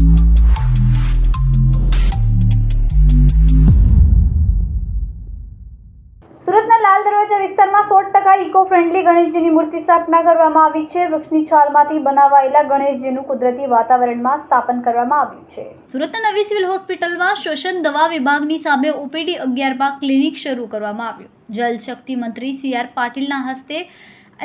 સુરતના લાલ દરવાજા વિસ્તારમાં સો ટકા ઇકો ફ્રેન્ડલી ગણેશજીની મૂર્તિ સ્થાપના કરવામાં આવી છે. વૃક્ષની છાલમાંથી બનાવાયેલા ગણેશજીનું કુદરતી વાતાવરણમાં સ્થાપન કરવામાં આવ્યું છે. સુરતના નવી સિવિલ હોસ્પિટલમાં શ્વસન દવા વિભાગની સામે ઓપીડી અગિયાર બાગ ક્લિનિક શરૂ કરવામાં આવ્યું. જલશક્તિ મંત્રી સી આર પાટીલના હસ્તે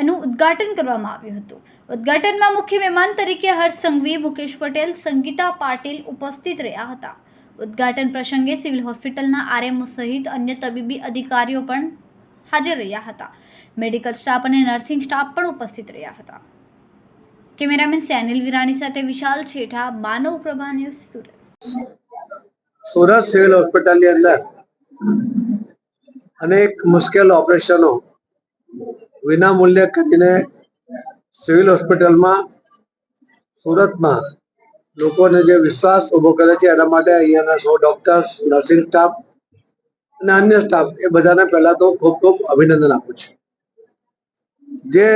એનું ઉદ્ઘાટન કરવામાં આવ્યું હતું. ઉદ્ઘાટનમાં મુખ્ય મહેમાન તરીકે હર્ષ સંઘવી, મુકેશ પટેલ, સંગીતા પાટીલ ઉપસ્થિત રહ્યા હતા. ઉદ્ઘાટન પ્રસંગે સિવિલ હોસ્પિટલના આરએમઓ સહિત અન્ય તબીબી અધિકારીઓ પણ હાજર રહ્યા હતા. મેડિકલ સ્ટાફ અને નર્સિંગ સ્ટાફ પણ ઉપસ્થિત રહ્યા હતા. કેમેરામેન સેનિલ વિરાણી સાથે વિશાલ છેઠા, માનવ પ્રભા ન્યૂઝ સુરત. સુરત સિવિલ હોસ્પિટલની અંદર અનેક મુશ્કેલ ઓપરેશનો વિના મૂલ્યે કરીને સિવિલ હોસ્પિટલમાં, સુરતમાં લોકોને જે વિશ્વાસ ઊભો કરે છે, એના માટે અહીંયાના સૌ ડોક્ટર્સ નર્સિંગ સ્ટાફ અને અન્ય સ્ટાફ એ બધાને પહેલા તો ખૂબ ખૂબ અભિનંદન આપું છું. જે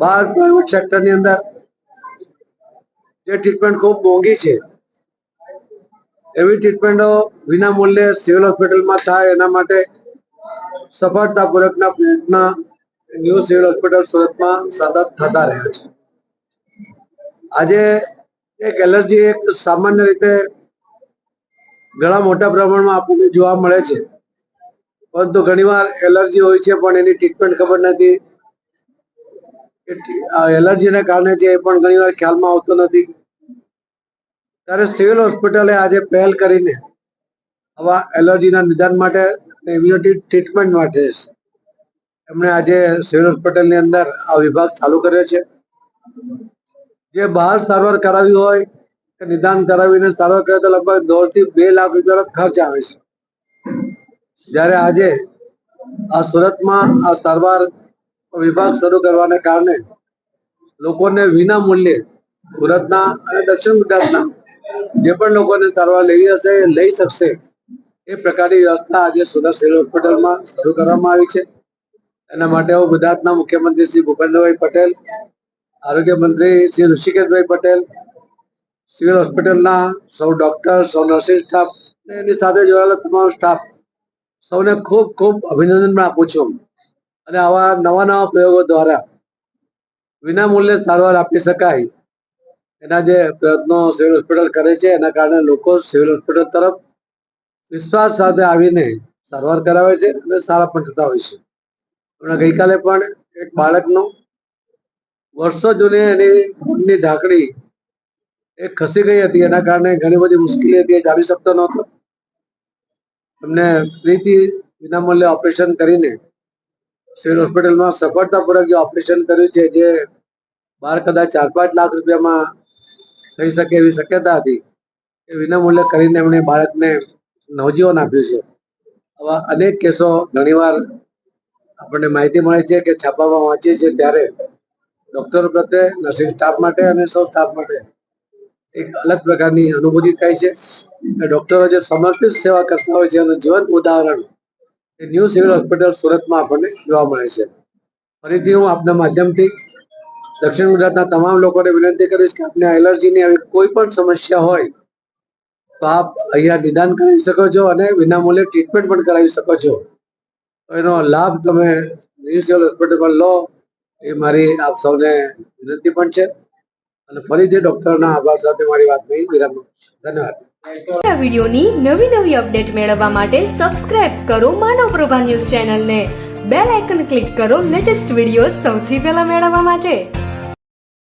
બહાર પ્રાઇવેટ સેક્ટરની અંદર જે ટ્રીટમેન્ટ ખૂબ મોંઘી છે, એવી ટ્રીટમેન્ટો વિના મૂલ્યે સિવિલ હોસ્પિટલમાં થાય એના માટે સફળતાપૂર્વકના પ્રયત્ન ન્યૂ સિવિલ હોસ્પિટલ સુરતમાં સતત થતા રહ્યા છે. આજે એક એલર્જી એક સામાન્ય રીતે ઘણા મોટા પ્રમાણમાં આપણને જોવા મળે છે. પરંતુ ઘણીવાર એલર્જી હોય છે, પણ એની ટ્રીટમેન્ટ ખબર નથી. એલર્જીને કારણે છે એ પણ ઘણીવાર ખ્યાલમાં આવતો નથી. ત્યારે સિવિલ હોસ્પિટલે આજે પહેલ કરીને આવા એલર્જીના નિદાન માટે ઇમ્યુનિટી ટ્રીટમેન્ટ માટે એમણે આજે સિવિલ હોસ્પિટલની અંદર આ વિભાગ ચાલુ કર્યો છે. જે બહાર સારવાર કરાવી હોય કે નિદાન કરાવીને સારવાર કરે તો લગભગ દોઢથી બે લાખ રૂપિયાનો ખર્ચ આવે છે. જ્યારે આજે આ સુરતમાં આ સારવાર વિભાગ શરૂ કરવાને કારણે લોકોને વિના મૂલ્યે સુરતના અને દક્ષિણ ગુજરાતના જે પણ લોકોને સારવાર લેવી હશે લઈ શકશે એ પ્રકારની વ્યવસ્થા આજે સુરત સિવિલ હોસ્પિટલમાં શરૂ કરવામાં આવી છે. એના માટે હું ગુજરાતના મુખ્યમંત્રી શ્રી ભૂપેન્દ્રભાઈ પટેલ, આરોગ્ય મંત્રી શ્રી ઋષિકેશભાઈ પટેલ, સિવિલ હોસ્પિટલના સૌ ડોક્ટર, સૌ નર્સિંગ સ્ટાફ એની સાથે જોડાયેલા તમામ સ્ટાફ સૌને ખૂબ ખૂબ અભિનંદન પણ આપું છું. અને આવા નવા નવા પ્રયોગો દ્વારા વિના મૂલ્યે સારવાર આપી શકાય એના જે પ્રયત્નો સિવિલ હોસ્પિટલ કરે છે, એના કારણે લોકો સિવિલ હોસ્પિટલ તરફ વિશ્વાસ સાથે આવીને સારવાર કરાવે છે અને સારા પણ થતા હોય છે. ગઈકાલે પણ એક બાળકનું વર્ષો જૂની એની ખૂનની ઢાંકણી એ ખસી ગઈ હતી. એના કારણે ઘણી બધી મુશ્કેલી હતી, એ જાણી શકતો નહોતો. એમને ફ્રીથી વિનામૂલ્યે ઓપરેશન કરીને સિવિલ હોસ્પિટલમાં સફળતાપૂર્વક જે ઓપરેશન કર્યું છે, જે બહાર કદાચ ચાર પાંચ લાખ રૂપિયામાં થઈ શકે એવી શક્યતા હતી, એ વિનામૂલ્યે કરીને એમણે બાળકને નવજીવન આપ્યું છે. આવા અનેક કેસો ઘણીવાર આપણને માહિતી મળે છે કે છાપામાં વાંચીએ છીએ ત્યારે ડોક્ટરો પ્રત્યે નર્સિંગ સ્ટાફ માટે અને સૌ સ્ટાફ માટે એક અલગ પ્રકારની અનુભૂતિ થાય છે. ડોક્ટરો જે સમર્પિત સેવા કરતા હોય છે એનું જીવંત ઉદાહરણ એ ન્યૂ સિવિલ હોસ્પિટલ સુરતમાં આપણને જોવા મળે છે. ફરીથી હું આપના માધ્યમથી દક્ષિણ ગુજરાતના તમામ લોકોને વિનંતી કરીશ કે આપને એલર્જીની આવી કોઈ પણ સમસ્યા હોય તો આપ અહીંયા નિદાન કરાવી શકો છો અને વિનામૂલ્યે ટ્રીટમેન્ટ પણ કરાવી શકો છો. એનો લાભ તમે મ્યુનિસિપલ હોસ્પિટલમાં લો, એ મારી આપ સૌને વિનંતી પણ છે. અને ફરીથી ડોક્ટરના આભાર સાથે મારી વાત નહીં વિરામ. ધન્યવાદ. આ વિડીયોની નવી નવી અપડેટ મેળવવા માટે સબસ્ક્રાઇબ કરો માનવ પ્રભા ન્યૂઝ ચેનલને. બેલ આઇકન ક્લિક કરો લેટેસ્ટ વીડિયો સૌથી પહેલા મેળવવા માટે.